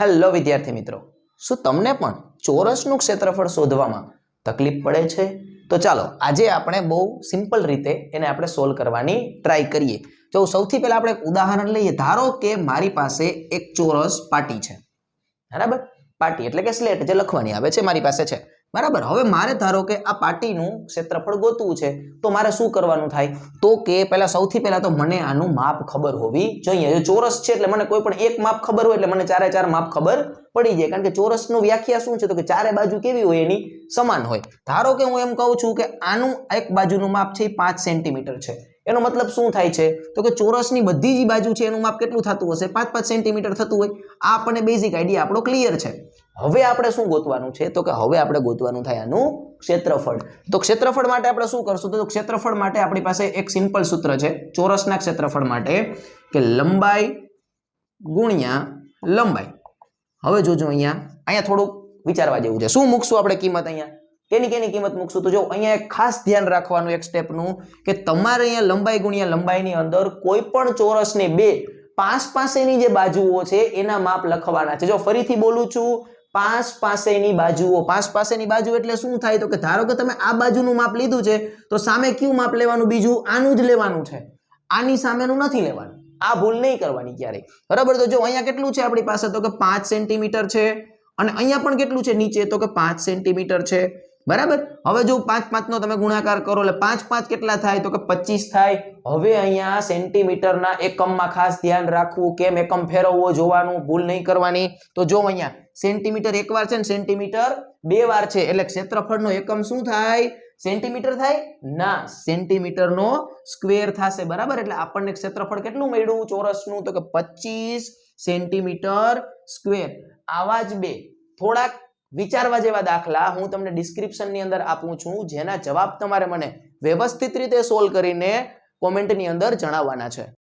Hello વિદ્યાર્થી મિત્રો, શું તમને પણ ચોરસનું ક્ષેત્રફળ શોધવામાં તકલીફ પડે છે? તો ચાલો, આજે આપણે બહુ સિમ્પલ રીતે એને આપણે સોલ્વ કરવાની ટ્રાય કરીએ. જો સૌથી પહેલાં આપણે એક ઉદાહરણ લઈએ, ધારો કે મારી પાસે એક ચોરસ પાટી છે. બરાબર? પાટી એટલે કે સ્લેટ જે લખવાની આવે છે, મારી પાસે છે. બરાબર? હવે મારે ધારો કે આ પાટીનું ક્ષેત્રફળ ગોતવું છે, તો મારે શું કરવાનું થાય? તો કે પહેલા સૌથી પહેલા તો મને આનું માપ ખબર હોવી જોઈએ. જો ચોરસ છે એટલે મને કોઈ પણ એક માપ ખબર હોય એટલે મને ચારે ચાર માપ ખબર પડી જાય. કારણ કે ચોરસનું વ્યાખ્યા શું છે? તો કે ચારે બાજુ કેવી હોય એની સમાન હોય. ધારો કે હું એમ કહું છું કે આનું એક બાજુનું માપ છે એ પાંચ સેન્ટીમીટર છે. એનો મતલબ શું થાય છે? તો કે ચોરસની બધી જ બાજુ છે, એનું માપ કેટલું થતું હશે? પાંચ પાંચ સેન્ટીમીટર થતું હોય. આ આપણને બેઝિક આઈડિયા આપણો ક્લિયર છે. હવે આપણે શું ગોતવાનું છે? તો કે હવે આપણે ગોતવાનું થાય આનું ક્ષેત્રફળ. તો ક્ષેત્રફળ માટે આપણે શું કરશું? તો ક્ષેત્રફળ માટે આપણી પાસે એક સિમ્પલ સૂત્ર છે, ચોરસના ક્ષેત્રફળ માટે, કે લંબાઈ ગુણ્યા લંબાઈ. હવે જોજો અહીંયા. અહીંયા થોડુંક વિચારવા જેવું છે. શું મૂકશું આપણે કિંમત અહીંયા? કેની કેની કિંમત મૂકશું? તો જો અહીંયા એક ખાસ ધ્યાન રાખવાનું એક સ્ટેપનું કે તમારે અહીંયા લંબાઈ ગુણ્યા લંબાઈની અંદર કોઈ પણ ચોરસને બે પાંચ પાસેની જે બાજુઓ છે, એના માપ લખવાના છે. જો ફરીથી બોલું છું, પાંચ પાસેની બાજુઓ. પાંચ પાસેની બાજુ એટલે શું થાય? તો કે ધારો કે તમે આ બાજુનું માપ લીધું છે, તો સામે કયું માપ લેવાનું? બીજું આનું જ લેવાનું છે. આની સામેનું નથી લેવાનું. આ ભૂલ નહીં કરવાની ક્યારેય. બરાબર? તો જો અહીંયા કેટલું છે આપણી પાસે? તો કે પાંચ સેન્ટીમીટર છે. અને અહીંયા પણ કેટલું છે? નીચે. તો કે પાંચ સેન્ટીમીટર છે. બરાબર? હવે જો પાંચ પાંચનો તમે ગુણાકાર કરો, એટલે પાંચ પાંચ કેટલા થાય? તો કે પચીસ થાય. હવે અહીંયા સેન્ટીમીટરના એકમમાં ખાસ ધ્યાન રાખવું કેમ એકમ ફેરવવો જોવાનું, ભૂલ નહીં કરવાની. તો જો અહીંયા સેન્ટીમીટર એકવાર છે ને સેન્ટીમીટર બે વાર છે, એટલે ક્ષેત્રફળનો એકમ શું થાય? સેન્ટીમીટર થાય? ના, સેન્ટીમીટરનો સ્ક્વેર થશે, બરાબર? એટલે આપણને ક્ષેત્રફળ કેટલું મળ્યું? ચોરસનું, તો કે પચીસ સેન્ટીમીટર સ્ક્વેર. આવા જ બે, થોડાક વિચારવા જેવા દાખલા હું તમને ડિસ્ક્રિપ્શનની અંદર આપું છું, જેના જવાબ તમારે મને વ્યવસ્થિત રીતે સોલ્વ કરીને કોમેન્ટની અંદર જણાવવાના છે.